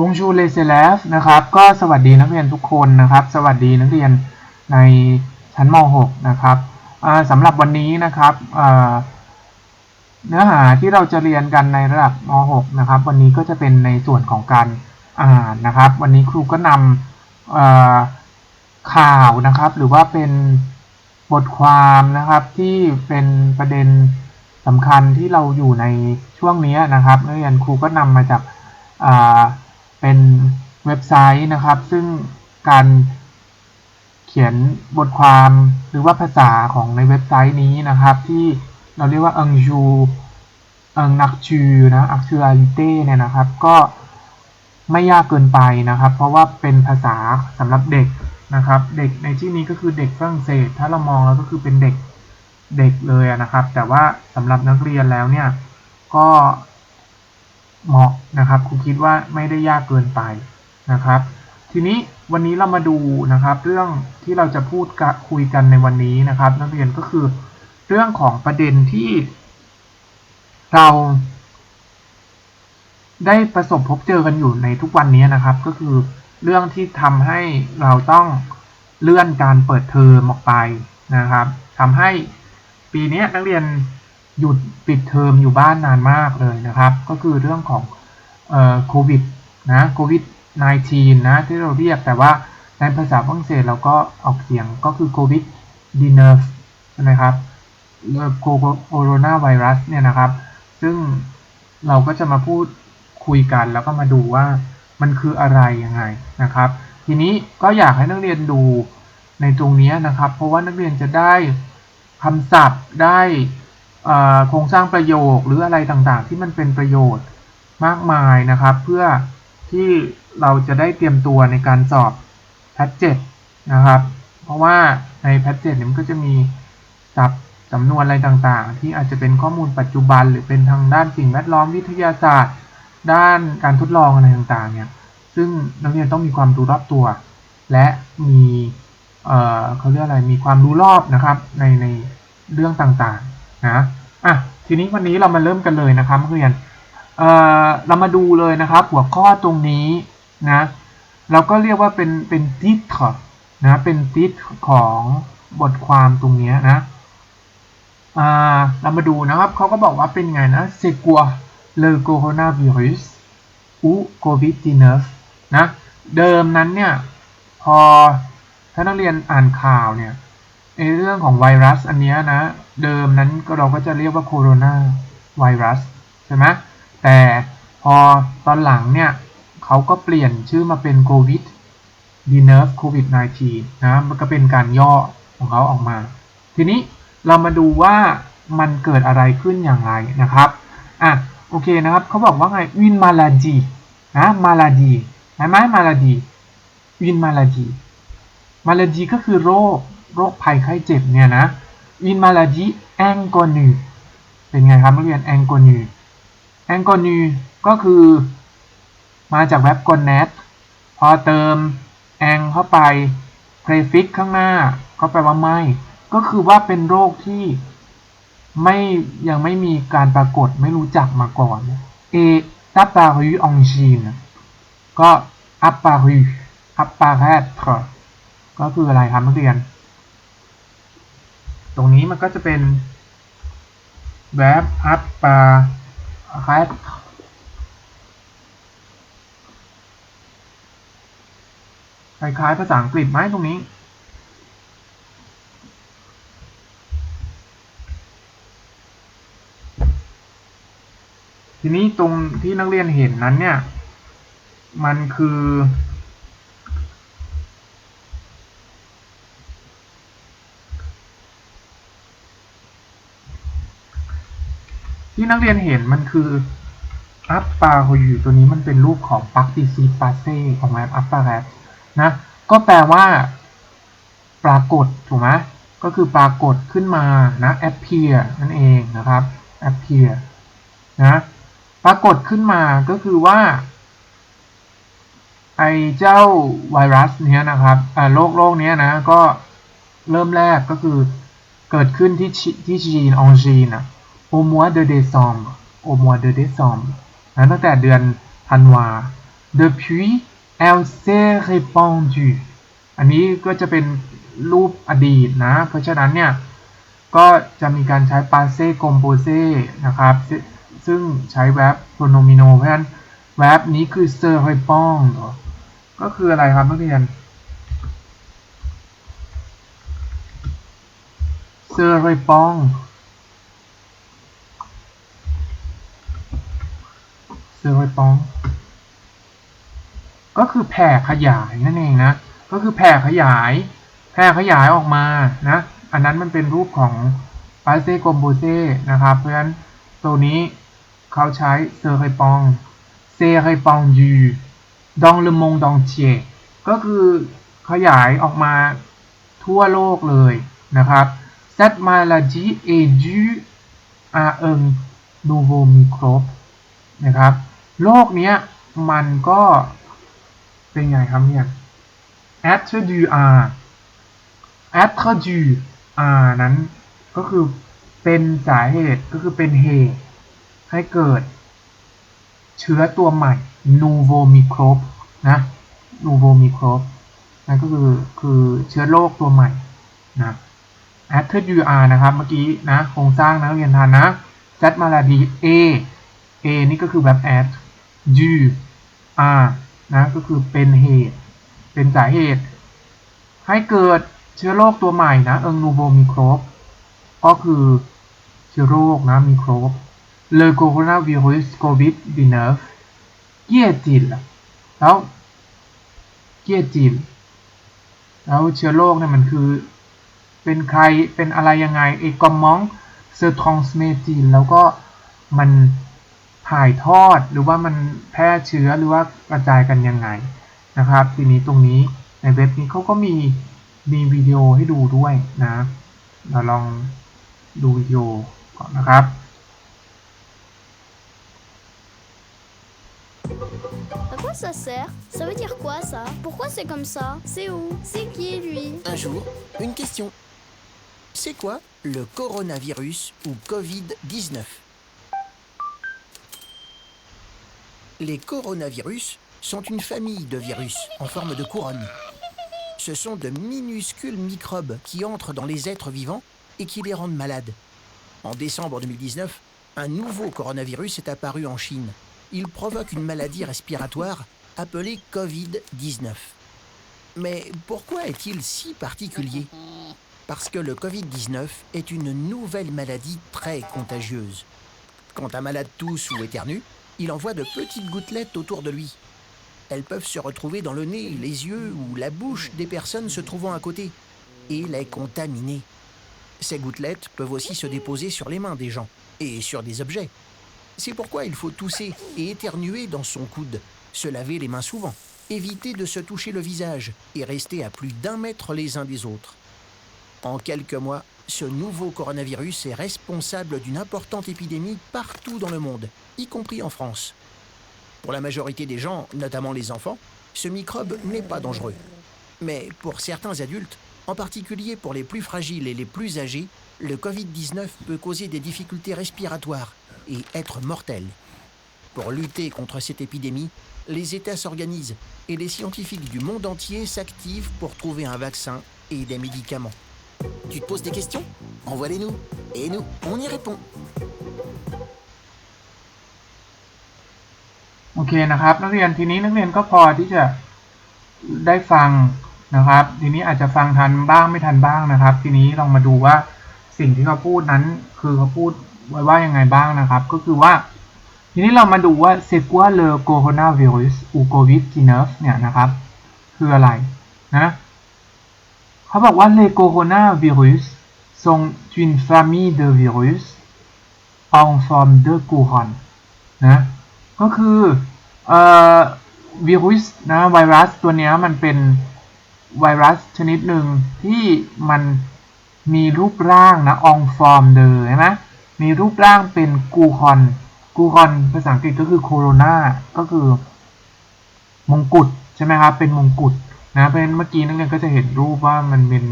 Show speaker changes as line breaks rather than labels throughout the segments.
Bonjour les élèves นะครับ ก็สวัสดีนักเรียนทุกคนนะครับ สวัสดีนักเรียนในชั้นม .6 นะครับสำหรับวันนี้นะครับเนื้อหาที่เราจะเรียนกันในระดับม .6 นะครับ วันนี้ก็จะเป็นในส่วนของการอ่านนะครับ วันนี้ครูก็นำข่าวนะครับ หรือว่าเป็นบทความนะครับที่เป็นประเด็นสำคัญที่เราอยู่ในช่วงนี้นะครับนักเรียนครูก็นำมาจากอ่า เป็นเว็บไซต์นะครับ ซึ่งการเขียนบทความหรือว่าภาษาของในเว็บไซต์นี้นะครับ ที่เราเรียกว่าอังจูอังนักจูนะอักชูอาลิเต้เนี่ยนะครับ ก็ไม่ยากเกินไปนะครับ เพราะว่าเป็นภาษาสำหรับเด็กนะครับ เด็กในที่นี้ก็คือเด็กฝรั่งเศส ถ้าเรามองแล้วก็คือเป็นเด็กเด็กเลยนะครับ แต่ว่าสำหรับนักเรียนแล้วเนี่ยก็ เหมาะนะครับครูคิดว่าไม่ได้ยากเกินไปนะครับ ทีนี้วันนี้เรามาดูนะครับเรื่องที่เราจะพูดคุยกันในวันนี้นะครับ นักเรียนก็คือเรื่องของประเด็นที่เราได้ประสบพบเจอกันอยู่ในทุกวันนี้นะครับ ก็คือเรื่องที่ทำให้เราต้องเลื่อนการเปิดเทอมออกไปนะครับทำให้ปีนี้นักเรียน หยุดปิดเทอมอยู่บ้านนานมากเลยนะครับ ก็คือเรื่องของโควิดนะโควิด -19 นะที่เราเรียกแต่ว่าในภาษาฝรั่งเศสเราก็ออกเสียงก็คือโควิดดีเนฟใช่ไหมครับโคโรนาไวรัสเนี่ยนะครับ ซึ่งเราก็จะมาพูดคุยกันแล้วก็มาดูว่ามันคืออะไรยังไงนะครับ ทีนี้ก็อยากให้นักเรียนดูในตรงนี้นะครับ เพราะว่านักเรียนจะได้คำศัพท์ได้ โครงสร้างประโยคหรืออะไรต่างๆ ที่มันเป็นประโยชน์มากมายนะครับ เพื่อที่เราจะได้เตรียมตัวในการสอบแพทเจ็นะครับ เพราะว่าในแพทเจ็เนี่มันก็จะมีศัพท์สำนวนอะไรต่างๆ ที่อาจจะเป็นข้อมูลปัจจุบัน หรือเป็นทางด้านสิ่งแวดล้อมวิทยาศาสตร์ ด้านการทดลองอะไรต่างๆเนี่ยซึ่งนักเรียนต้องมีความรู้รอบตัว และมีเเขาเรียกอะไรมีความรู้รอบนะครับในในเรื่องต่างๆ นะอะทีนี้วันนี้เรามาเริ่มกันเลยนะครับนักเรียนเอ่อเรามาดูเลยนะครับ หัวข้อตรงนี้นะเราก็เรียกว่าเป็นเป็นติดนะเป็นติดของบทความตรงนี้นะอ่าเรามาดูนะครับเขาก็บอกว่าเป็นไงนะเซกัวเลโกโรนาไวรัสอูโควิด19นะเดิมนั้นเนี่ยพอถ้านักเรียนอ่านข่าวเนี่ย ในเรื่องของไวรัสอันนี้นะ เดิมนั้นก็เราก็จะเรียกว่าโคโรนาไวรัสใช่ไหมแต่พอตอนหลังเนี่ยเขาก็เปลี่ยนชื่อมาเป็นโควิดดีเนอร์ฟโควิด -19 นะ มันก็เป็นการย่อของเขาออกมา ทีนี้เรามาดูว่ามันเกิดอะไรขึ้นอย่างไรนะครับ อะ โอเคนะครับ เขาบอกว่าไง วินมาลาดีนะ มาลาดีใช่ไหมมาลาดี วินมาลาดี มาลาดีก็คือโรค โรคภัยไข้เจ็บเนี่ยนะวินมาลาดีแองกอนูเป็นไงครับนักเรียนแองกอนูแองกอนูก็คือมาจากเว็บกอนเนตพอเติมแองเข้าไป prefix ข้างหน้าก็แปลว่าไม่ ก็คือว่าเป็นโรคที่ไม่ยังไม่มีการปรากฏไม่รู้จักมาก่อนเอ apparu en Chine ก็ apparu apparaître ก็คืออะไรครับนักเรียน ตรงนี้มันก็จะเป็น verb apparaître คล้ายๆภาษาอังกฤษไหมตรงนี้ ทีนี้ตรงที่นักเรียนเห็นนั้นเนี่ย มันคือ ที่นักเรียนเห็นมันคืออัปปาโฮยูตัวนี้มันเป็นรูปของปักติซีปาเซ่ของแอปอัปปาแรดนะก็แปลว่า ปรากฏถูกไหมก็คือปรากฏขึ้นมานะ appear นั่นเองนะครับ appear นะปรากฏขึ้นมาก็คือว่าไอเจ้าไวรัสเนี้ยนะครับโรคโรคเนี้ยนะก็เริ่มแรกก็คือเกิดขึ้นที่ที่จีนองจีนอะ โอมัวเดเดซอมโอมัวเดเดซอมนะตั้งแต่เดือนธันวา depuis elle s'est répandue อันนี้ก็จะเป็นรูปอดีตนะ เพราะฉะนั้นเนี่ย ก็จะมีการใช้ passé composé นะครับ ซึ่งใช้ verb pronomino เพราะฉะนั้น verb นี้คือ se répand ก็คืออะไรครับนักเรียน se répand répandre se répandre ก็คือแผ่ขยายนั่นเองนะ ก็คือแผ่ขยาย แผ่ขยายออกมานะ อันนั้นมันเป็นรูปของ passé composé นะครับ เพราะฉะนั้นตัวนี้เขาใช้ se répand c'est répandu dans le monde entier ก็คือขยายออกมาทั่วโลกเลยนะครับ cette maladie est due à un nouveau microbe นะครับ โรคเนี้ยมันก็เป็นไงครับเนี่ย être dû à être dû à นั้นก็คือเป็นสาเหตุก็คือเป็นเหตุให้เกิด เชื้อตัวใหม่ nouveau microbe นะ nouveau microbe นั่นก็คือคือเชื้อโรคตัวใหม่นะ être dû à นะครับเมื่อกี้นะโครงสร้างนะเรียนทันนะ cette maladie A A นี่ก็คือแบบ ad at dû à นะก็คือเป็นเหตุ เป็นสาเหตุ ให้เกิดเชื้อโรคตัวใหม่นะเอิงนูโวมิโครบ ก็คือเชื้อโรคนะมิโครบ le coronavirus covid-19 qui est-il แล้ว qui est-il แล้วเชื้อโรคเนี่ยมันคือเป็นใครเป็นอะไรยังไงเอกอมมองเซอร์ทองสเมตินแล้วก็มัน ถ่ายทอดหรือว่ามันแพร่เชื้อหรือว่ากระจายกันยังไงนะครับ ทีนี้ตรงนี้ในเว็บนี้เขาก็มีมีวิดีโอให้ดูด้วยนะ เราลองดูวิดีโอก่อนนะครับ
À quoi ça sert Ça veut dire quoi ça Pourquoi c'est comme ça C'est où C'est qui lui
Un jour, une question. C'est quoi le coronavirus ou Covid-19 Les coronavirus sont une famille de virus en forme de couronne. Ce sont de minuscules microbes qui entrent dans les êtres vivants et qui les rendent malades. En décembre 2019, un nouveau coronavirus est apparu en Chine. Il provoque une maladie respiratoire appelée Covid-19. Mais pourquoi est-il si particulier? Parce que le Covid-19 est une nouvelle maladie très contagieuse. Quand un malade tousse ou éternue, il envoie de petites gouttelettes autour de lui. Elles peuvent se retrouver dans le nez, les yeux ou la bouche des personnes se trouvant à côté et les contaminer. Ces gouttelettes peuvent aussi se déposer sur les mains des gens et sur des objets. C'est pourquoi il faut tousser et éternuer dans son coude, se laver les mains souvent, éviter de se toucher le visage et rester à plus d'un mètre les uns des autres. En quelques mois, ce nouveau coronavirus est responsable d'une importante épidémie partout dans le monde, y compris en France. Pour la majorité des gens, notamment les enfants, ce microbe n'est pas dangereux. Mais pour certains adultes, en particulier pour les plus fragiles et les plus âgés, le Covid-19 peut causer des difficultés respiratoires et être mortel. Pour lutter contre cette épidémie, les États s'organisent et les scientifiques du monde entier s'activent pour trouver un vaccin et des médicaments. Tu te poses des questions Envoie-les-nous. Et nous, on y répond.
โอเคนะครับ นักเรียนทีนี้นักเรียนก็พอที่จะได้ฟังนะครับ ทีนี้อาจจะฟังทันบ้างไม่ทันบ้างนะครับ ทีนี้ลองมาดูว่าสิ่งที่เขาพูดนั้นคือเขาพูดไว้ว่ายังไงบ้างนะครับ ก็คือว่า ทีนี้เรามาดูว่า c'est quoi le coronavirus ou covid-19 เนี่ยนะครับ คืออะไรนะ เขาบอกว่า les coronavirus sont une famille de virus en forme de couronne นะก็คือเอ่อวิรุสนะไวรัสตัวนี้มันเป็นไวรัสชนิดหนึ่งที่มันมีรูปร่างนะองฟอร์มเดอใช่ไหมมีรูปร่างเป็นกูคอนกูคอนภาษาอังกฤษก็คือโคโรนาก็คือมงกุฎใช่ไหมครับเป็นมงกุฎ นะเพราะฉะนั้นเมื่อกี้นักเรียนก็จะเห็นรูปว่ามันเป็น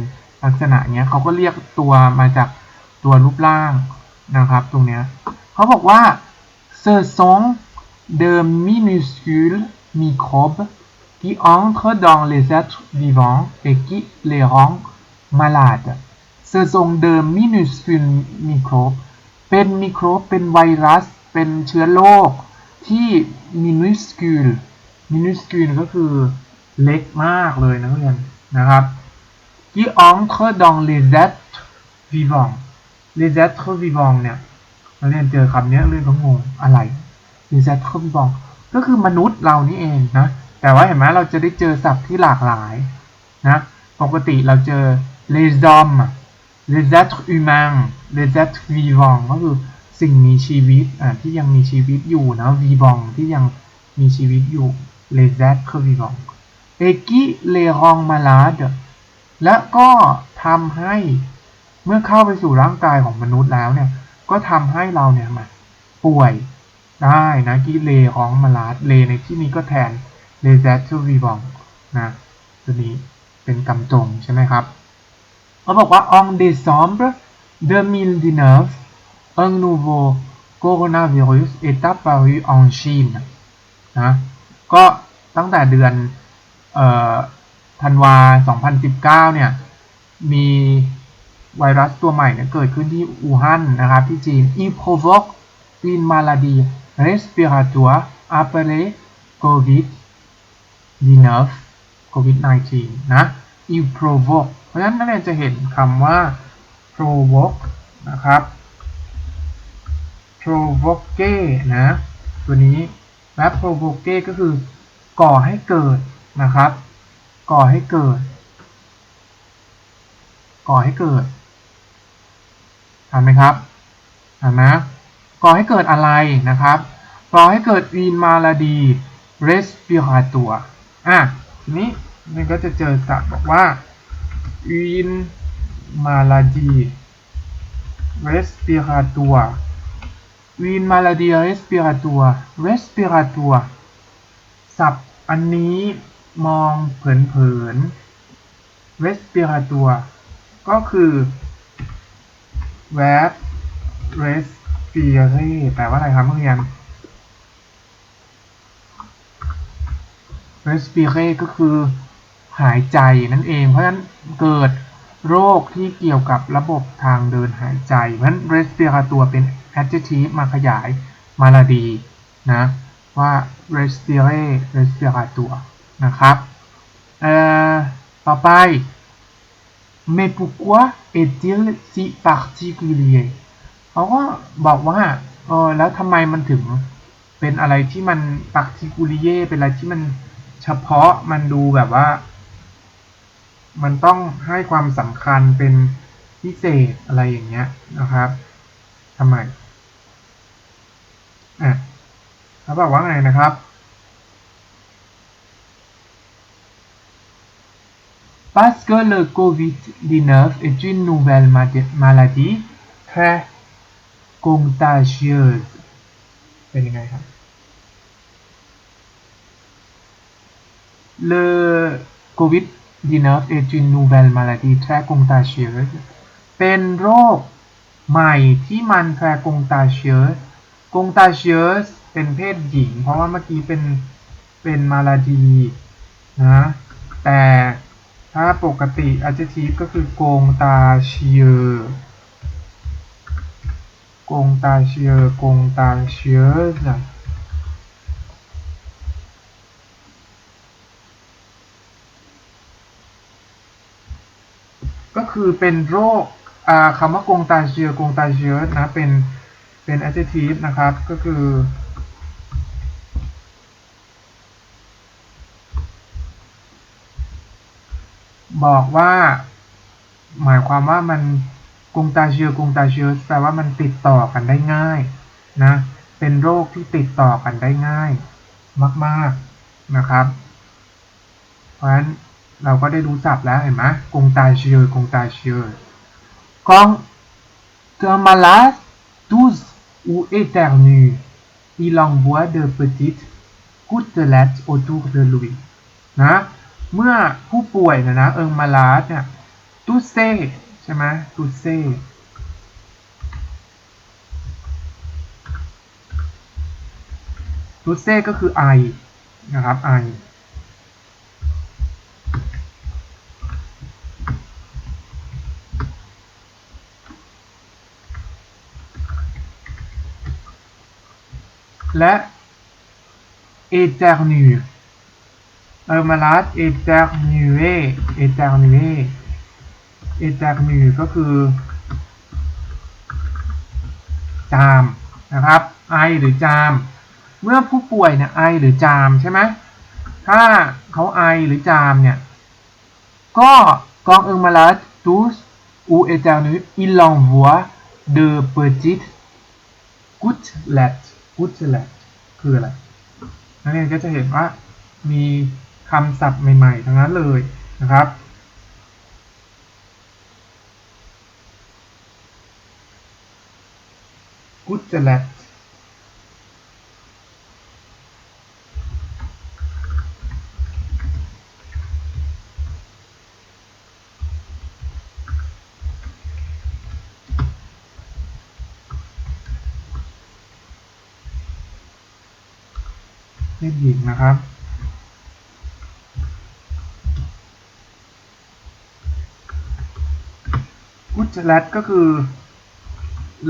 ลักษณะเนี้ยเขาก็เรียกตัวมาจากตัวรูปร่างนะครับตรงเนี้ยเขาบอกว่าเซอร์ซองเดอร์มินิส microbes qui entrent dans les êtres vivants et qui les rendent malades ce sont de minuscules ครบเป็นมิโครบเป็นไวรัส เป็นเชื้อโรคที่มินิสคิลมินิสคิลก็คือ เล็กมากเลยนะเพื่อนนะครับ qui entre dans les êtres vivants les êtres vivants เนี่ยนักเรียนเจอคำนี้เรียนก็งงอะไร les êtres vivants ก็คือมนุษย์เรานี่เองนะแต่ว่าเห็นไหมเราจะได้เจอศัพท์ที่หลากหลายนะปกติเราเจอ les hommes les êtres humains les êtres vivants ก็คือสิ่งมีชีวิตอ่าที่ยังมีชีวิตอยู่นะ vivant ที่ยังมีชีวิตอยู่ les êtres vivants et qui les rend malades และก็ทำให้เมื่อเข้าไปสู่ร่างกายของมนุษย์แล้วเนี่ย ก็ทำให้เราเนี่ยมาป่วยได้นะกิเลของมาลาดเลในที่นี้ก็แทนเลเซทูวีบองนะตัวนี้เป็นกำจงใช่ไหมครับเขาบอกว่า en décembre 2019 un nouveau coronavirus est apparu en Chine นะก็ตั้งแต่เดือน ธันวา 2019 เนี่ย มีไวรัสตัวใหม่เนี่ยเกิดขึ้นที่อู่ฮั่นนะครับที่จีน i provoque une maladie respiratoire appelée COVID-19 COVID-19 นะ i provoque เพราะฉะนั้นนักเรียนจะเห็นคำว่า provoke นะครับ provoke นะ ตัวนี้และ provoke ก็คือก่อให้เกิด นะครับ ก่อให้เกิด ก่อให้เกิดอ่านไหมครับอ่านนะก่อให้เกิดอะไรนะครับ ก่อให้เกิดวีนมาลาดี respiratoire อะทีนี้มันก็จะเจอศัพท์บอกว่าวีนมาลาดี respiratoire วีนมาลาดี respiratoire respiratoire ศัพท์อันนี้ มองเผิน ๆ respiratoire ก็คือ verb respire แปลว่าอะไรครับเพื่อน respire ก็คือหายใจนั่นเอง เพราะฉะนั้นเกิดโรคที่เกี่ยวกับระบบทางเดินหายใจ เพราะฉะนั้น respiratoire เป็น adjective มาขยายมาลาดีนะว่า respire respiratoire นะครับเอ่อต่อไป mais pourquoi est-il si particulier เขาก็บอกว่าเออแล้วทำไมมันถึงเป็นอะไรที่มัน particulier เป็นอะไรที่มันเฉพาะมันดูแบบว่า มันต้องให้ความสำคัญเป็นพิเศษอะไรอย่างเงี้ยนะครับทำไมอะเขาบอกว่าไงนะครับ Parce que le Covid-19 est une nouvelle madi- maladie très contagieuse เป็นยังไงครับ Le Covid-19 est une nouvelle maladie très contagieuse เป็นโรคใหม่ที่มัน très contagieuse contagieuse เป็นเพศหญิง เพราะว่าเมื่อกี้เป็นเป็นมาลาดีนะแต่ ถ้าปกติ adjective ก็คือโกงตาเชียโกงตาเชียโกงตาเชียนะก็คือเป็นโรคอ่าคำว่ากงตาเชียกงตาเชียนะเป็นเป็น adjective นะครับ ก็คือ บอกว่า หมายความว่ามันกรุงตาเชือกงตาเชือแปลว่ามันติดต่อกันได้ง่ายนะเป็นโรคที่ติดต่อกันได้ง่าย มาก ๆนะครับ เพราะฉะนั้นเราก็ได้รู้ศัพท์แล้วเห็นไหมกรุงตาเชือกงตาเชือ Quand un malade tousse ou éternue, il envoie de petites gouttelettes autour de lui นะ เมื่อผู้ป่วยนะนะเอิงมาลาสเนี่ยตูเซใช่ไหมตูเซตูเซก็คือไอนะครับไอและ éternue เอ เออมาลัด éternue éternue éternue ก็คือ จามนะครับ ไอหรือจาม เมื่อผู้ป่วยเนี่ยไอหรือจามใช่ไหมถ้าเขาไอหรือจามเนี่ย ก็กองเอิงมาลัด tous ou éternue il envoie de petites gouttelettes gouttelettes คืออะไรนักเรียนก็จะเห็นว่ามี คำศัพท์ใหม่ๆ ทั้งนั้นเลยนะครับ กุจแลตเพศหญิงนะครับ แลตก็คือ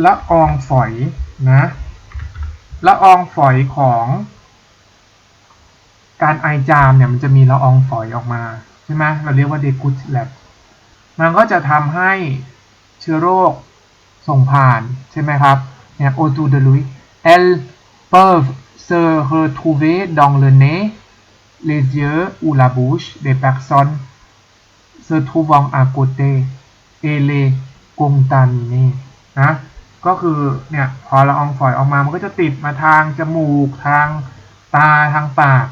ละอองฝอยนะละอองฝอยของการไอจามเนี่ยมันจะมีละอองฝอยออกมาใช่ไหมเราเรียกว่าเดกุตแลตมันก็จะทำให้เชื้อโรคส่งผ่านใช่ไหมครับเนี่ยโอตูเดลุย elles peuvent se retrouver dans le nez les yeux ou la bouche des personnes se trouvant à côté et les กงตันนี่นะก็คือเนี่ยพอละอองฝอยออกมามันก็จะติดมาทางจมูกทางตาทางปาก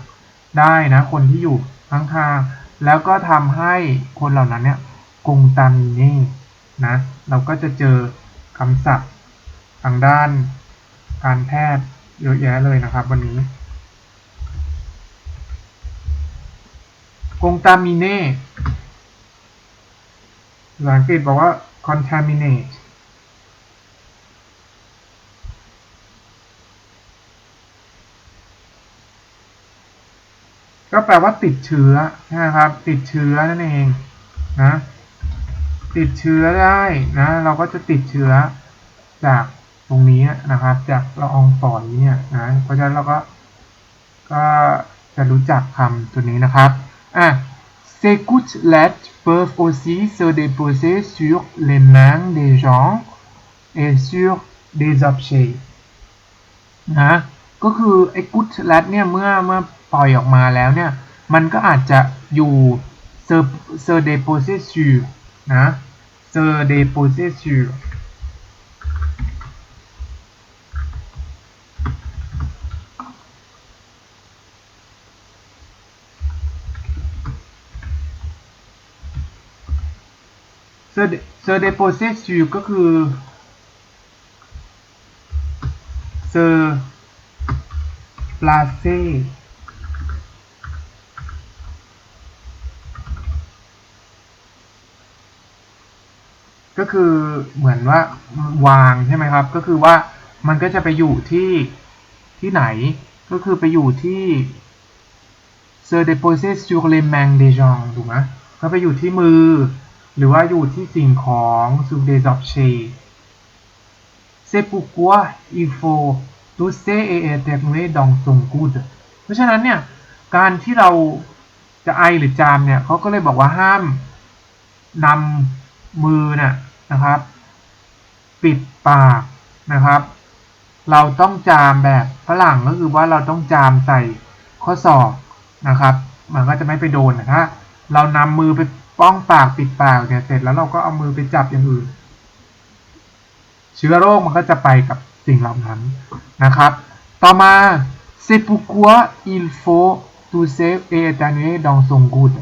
ได้นะคนที่อยู่ข้างทางแล้วก็ทำให้คนเหล่านั้นเนี่ยกงตามิเน่นะเราก็จะเจอคำศัพท์ทางด้านการแพทย์เยอะแยะเลยนะครับวันนี้กงตามิเน่ภาษาอังกฤษบอกว่า contaminate ก็แปลว่าติดเชื้อนะครับ ติดเชื้อนั่นเองนะติดเชื้อได้นะ เราก็จะติดเชื้อจากตรงนี้นะครับ จากละอองฝอยเนี่ยนะเพราะฉะนั้นเราก็ก็จะรู้จักคำตัวนี้นะครับอะ Ces gouttelettes peuvent aussi se déposer sur les mains des gens et sur des objets นะก็คือไอ้กุชแลตเนี่ยเมื่อเมื่อปล่อยออกมาแล้วเนี่ยมันก็อาจจะอยู่เซอร์เซอร์เดโพเซซูนะเซอร์เดโพเซซู เซอร์เซอเดโพเซซูก็คือเซอร์ปลาเซ่ก็คือเหมือนว่าวางใช่ไหมครับ ก็คือว่ามันก็จะไปอยู่ที่ที่ไหน ก็คือไปอยู่ที่ se déposer sur les mains des gens ถูกไหมก็ไปอยู่ที่มือ หรือว่าอยู่ที่สิ่งของ sur des objets c'est pourquoi il faut tousser et éternuer dans son coude เพราะฉะนั้นเนี่ย การที่เราจะไอหรือจามเนี่ยเขาก็เลยบอกว่าห้ามนำมือน่ะนะครับ ปิดปากนะครับ เราต้องจามแบบฝรั่งก็คือว่าเราต้องจามใส่ข้อศอกนะครับ มันก็จะไม่ไปโดนนะถ้าเรานำมือไป ป้องปากปิดปากเนี่ยเสร็จแล้วเราก็เอามือไปจับอย่างอื่น เชื้อโรคมันก็จะไปกับสิ่งเหล่านั้นนะครับ ต่อมา c'est pourquoi il faut tousser et éternuer dans son coude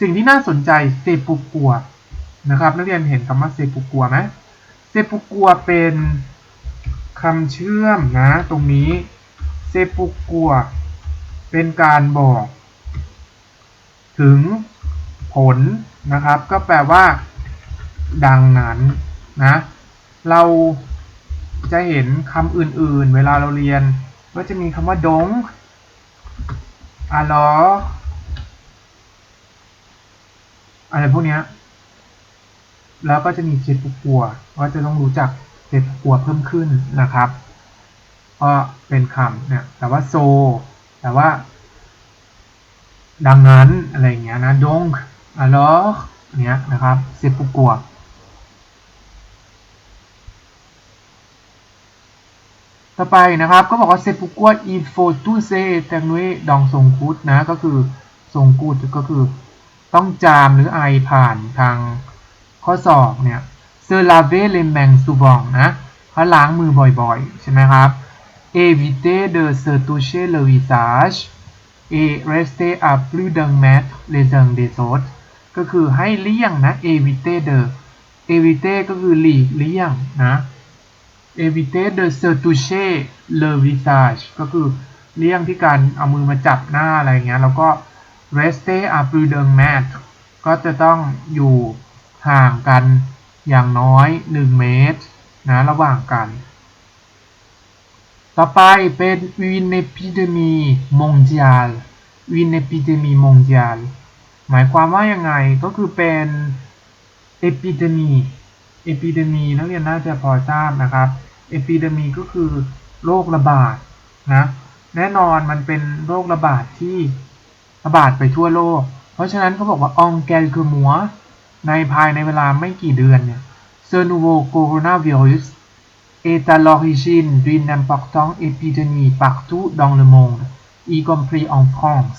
สิ่งที่น่าสนใจ c'est pourquoi นะครับ นักเรียนเห็นคำว่า c'est pourquoi ไหม c'est pourquoi เป็นคำเชื่อมนะตรงนี้ c'est pourquoi เป็นการบอก ถึง ลนะครับ ก็แปลว่า ดังนั้นนะเราจะเห็นคำอื่นๆ เวลาเราเรียน ก็จะมีคำว่าดง alors อะไรพวกเนี้ยแล้วก็จะมีเจ็ดปุกัวก็จะต้องรู้จักเจ็ดปุกัวเพิ่มขึ้นนะครับก็เป็นคำเนี่ยแต่ว่าโซ แต่ว่า ดังนั้นอะไรอย่างเงี้ยนะ donc alors เนี่ยนะครับเซปุกัวต่อไปนะครับก็บอกว่าเซปุกัวอินโฟตูเซแตงนุยดองทรงคูดนะก็คือทรงกูดก็คือต้องจามหรือไอผ่านทางข้อศอกเนี่ยเซลาเวเลมแมงซูบองนะเขาล้างมือบ่อยๆ ใช่ไหมครับเอวิเตเด se toucher le visage et rester à plus d'un mètre les uns ก็คือให้เลี่ยงนะ éviter de éviter ก็คือหลีกเลี่ยงนะ éviter de se toucher le visage ก็คือเลี่ยงที่การเอามือมาจับหน้าอะไรเงี้ย แล้วก็ rester à plus d'un mètre ก็จะต้องอยู่ห่างกันอย่างน้อย 1 เมตรนะระหว่างกัน ต่อไปเป็น une épidémie mondiale une épidémie mondiale หมายความว่ายังไงก็คือเป็น epidemic epidemic นักเรียนน่าจะพอทราบนะครับ epidemic ก็คือโรคระบาดนะแน่นอนมันเป็นโรคระบาดที่ระบาดไปทั่วโลก เพราะฉะนั้นเขาบอกว่า en quelques mois ในภายในเวลาไม่กี่เดือนเนี่ย ce nouveau coronavirus est à l'origine d'une importante épidémie partout dans le monde y compris en France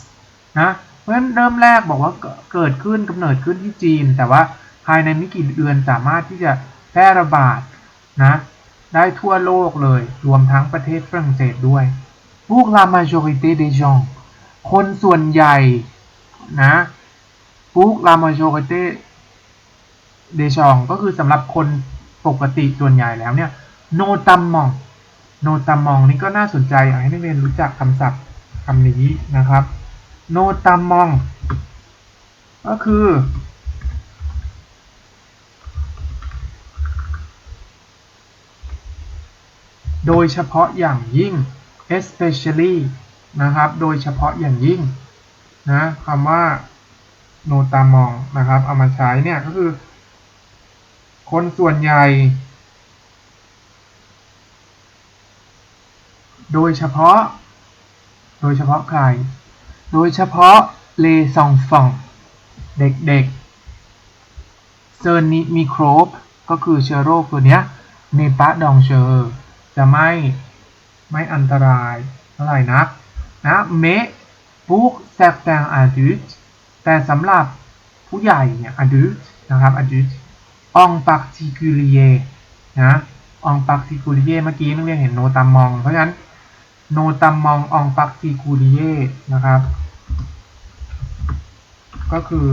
นะาะฉะนั้นเริ่มแรกบอกว่าเกิดขึ้นกำเนิดขึ้นที่จีน แต่ว่าภายในไม่กี่เดือนสามารถที่จะแพร่ระบาดนะได้ทั่วโลกเลย รวมทั้งประเทศฝรั่งเศสด้วยพวก la majorité des gens คนส่วนใหญ่นะพวก la majorité des gens ก็คือสำหรับคนปกติส่วนใหญ่แล้วเนี่ย notamment notamment นี่ก็น่าสนใจอยากให้นักเรียนรู้จักคำศัพท์คำนี้นะครับ notamment ก็คือ โดยเฉพาะอย่างยิ่ง especially นะครับ โดยเฉพาะอย่างยิ่งนะคำว่า notamment นะครับ เอามาใช้เนี่ยก็คือ คนส่วนใหญ่ โดยเฉพาะ โดยเฉพาะใคร โดยเฉพาะ les enfants เด็กๆเซอร์นิมิโครบก็คือเชื้อโรคตัวเนี้ยเนปะดองเชอร์จะไม่ไม่อันตรายเท่าไหร่นักนะเมปุ๊กแซกแตงอาดุตแต่สำหรับผู้ใหญ่เนี่ยอาดุตนะครับอาดุต en particulier นะ en particulier เมื่อกี้นักเรียนเห็นโนตามอง เพราะฉะนั้น โนตามมอง en particulier นะครับ ก็คือ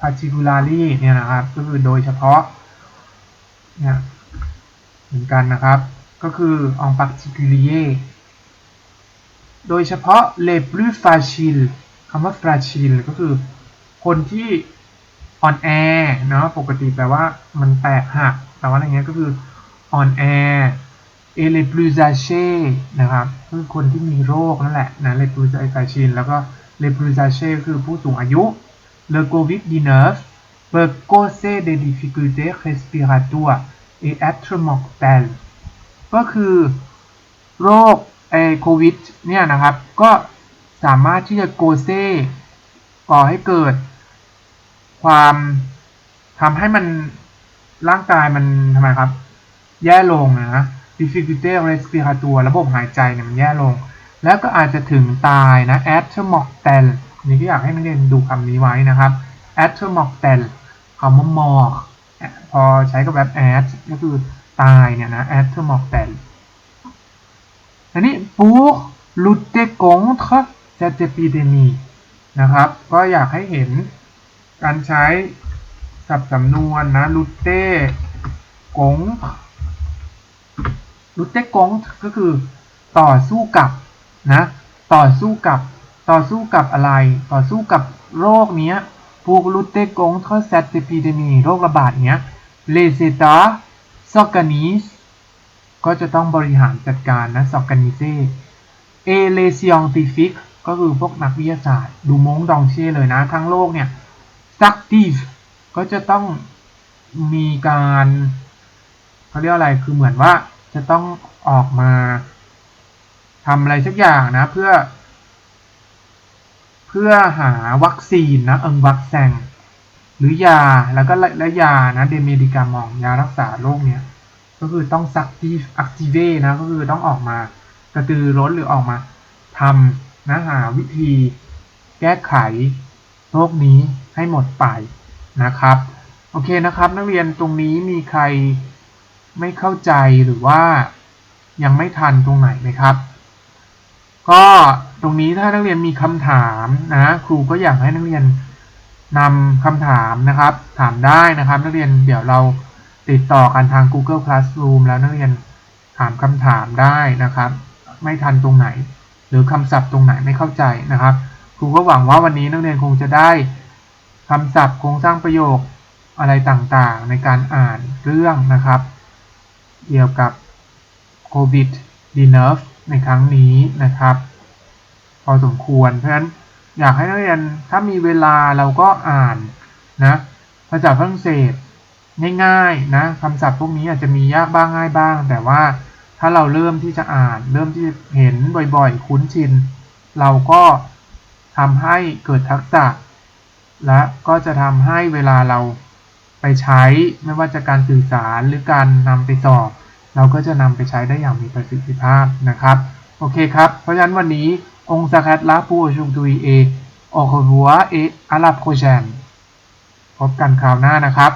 particularly เนี่ยนะครับ ก็คือโดยเฉพาะเนี่ยเหมือนกันนะครับ ก็คือ en particulier โดยเฉพาะ les plus fragile คำว่า fragile ก็คือคนที่อ่อนแอเนาะปกติแปลว่ามันแตกหักแต่ว่าอะไรเงี้ยก็คือ อ่อนแอ et les plus âgés นะครับคือคนที่มีโรคนั่นแหละนะ les plus âgés แล้วก็ les plus âgés คือผู้สูงอายุ le Covid-19 peut causer des difficultés respiratoires et être mortel ก็คือโรคไอโควิดเนี่ยนะครับ ก็สามารถที่จะโกเซก่อให้เกิด ความทำให้มันร่างกายมันทำไมครับ แย่ลงนะ difficulty respiratoire ระบบหายใจเนี่ยมันแย่ลง แล้วก็อาจจะถึงตายนะ a t e r mortal นี่ก็อยากให้นักเรียนดูคำนี้ไว้นะครับ a t e r mortal คำว่า mort พอใช้กับแบบ at ก็คือตายเนี่ยนะ a t e r mortal อันนี้ pour lutter contre cette épidémie นะครับ ก็อยากให้เห็นการใช้สับสำนวนนะ lutter contre lutter contre ก็คือต่อสู้กับนะต่อสู้กับต่อสู้กับอะไร ต่อสู้กับโรคเนี้ย pour lutter contre cette épidémie โรคระบาดเนี้ย les États s'organisent ก็จะต้องบริหารจัดการนะ s'organiser et les scientifiques ก็คือพวกนักวิทยาศาสตร์ ดูมงดองเช่เลยนะ ทั้งโลกเนี่ย s'active ก็จะต้องมีการเขาเรียกอะไรคือเหมือนว่า จะต้องออกมาทำอะไรสักอย่างนะ เพื่อ เพื่อหาวัคซีนนะเอิงวัคแซงหรือยาแล้วก็และยานะเดเมดิกามองยารักษาโรคเนี่ยก็คือต้องซักทีอักทีเวนะก็คือต้องออกมากระตือร้นหรือออกมาทำนะหาวิธี แก้ไขโรคนี้ให้หมดไปนะครับ โอเคนะครับ นักเรียนตรงนี้มีใคร ไม่เข้าใจหรือว่ายังไม่ทันตรงไหนไหมครับ ก็ตรงนี้ถ้านักเรียนมีคำถามนะครูก็อยากให้นักเรียนนำคำถามนะครับ ถามได้นะครับ นักเรียนเดี๋ยวเราติดต่อกันทาง Google Classroom แล้วนักเรียนถามคำถามได้นะครับ ไม่ทันตรงไหน หรือคำศัพท์ตรงไหนไม่เข้าใจนะครับครูก็หวังว่าวันนี้นักเรียนคงจะได้คำศัพท์โครงสร้างประโยคอะไรต่างๆ ในการอ่านเรื่องนะครับ เกี่ยวกับโควิดดีเนฟในครั้งนี้นะครับ พอสมควร เพราะฉะนั้นอยากให้นักเรียนถ้ามีเวลาเราก็อ่านนะภาษาฝรั่งเศสง่ายๆนะคำศัพท์พวกนี้อาจจะมียากบ้างง่ายบ้าง แต่ว่าถ้าเราเริ่มที่จะอ่าน เริ่มที่จะเห็นบ่อยๆ คุ้นชิน เราก็ทำให้เกิดทักษะ และก็จะทำให้เวลาเรา ไปใช้ไม่ว่าจะการสื่อสารหรือการนำไปสอบ เราก็จะนำไปใช้ได้อย่างมีประสิทธิภาพนะครับ โอเคครับ เพราะฉะนั้นวันนี้องค์สกัดลาปูชุมตุยเอออกหัวเออาลาโคแชนพบกันคราวหน้านะครับ